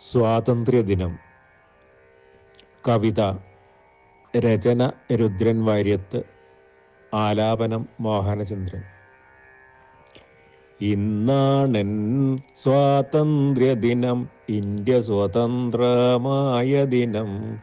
സ്വാതന്ത്ര്യദിനം. കവിത രചന രുദ്രൻ വാര്യത്ത് ആലാപനം മോഹനചന്ദ്രൻ. ഇന്നാണെൻ സ്വാതന്ത്ര്യദിനം ഇന്ത്യ സ്വതന്ത്രമായ ദിനം.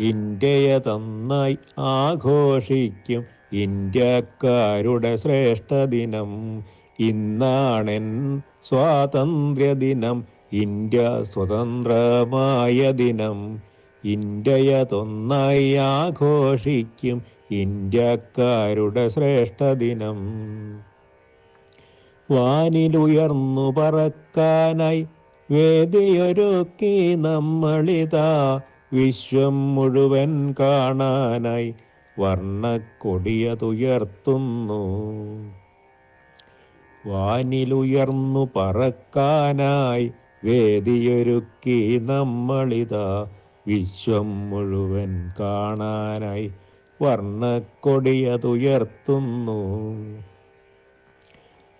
ഇന്ത്യയെ തന്നായി ആഘോഷിക്കും ഇന്ത്യക്കാരുടെ ശ്രേഷ്ഠ ദിനം. ഇന്നാണെൻ സ്വാതന്ത്ര്യദിനം ഇന്ത്യ സ്വതന്ത്രമായ ദിനം. ഇന്ത്യയതൊന്നായി ആഘോഷിക്കും ഇന്ത്യക്കാരുടെ ശ്രേഷ്ഠ ദിനം. വാനിലുയർന്നു പറക്കാനായി വേദിയൊരുക്കി നമ്മളിതാ വിശ്വം മുഴുവൻ കാണാനായി വർണക്കൊടിയതുയർത്തുന്നു. വാനിലുയർന്നു പറക്കാനായി വേദിയൊരുക്കി നമ്മളിതാ വിശ്വം മുഴുവൻ കാണാനായി വർണക്കൊടിയതുയർത്തുന്നു.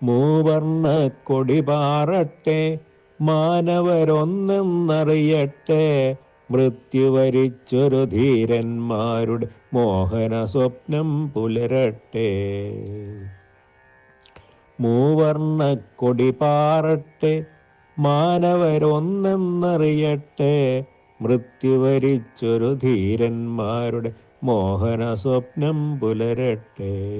മൂവർണക്കൊടി പാറട്ടെ മാനവരൊന്നെന്നറിയട്ടെ മൃത്യുവരിച്ചൊരു ധീരന്മാരുടെ മോഹന സ്വപ്നം പുലരട്ടെ. മൂവർണക്കൊടി പാറട്ടെ മാനവരൊന്നെന്നറിയട്ടെ. മൃത്യു വരിച്ചൊരു ധീരന്മാരുടെ മോഹന സ്വപ്നം പുലരട്ടെ.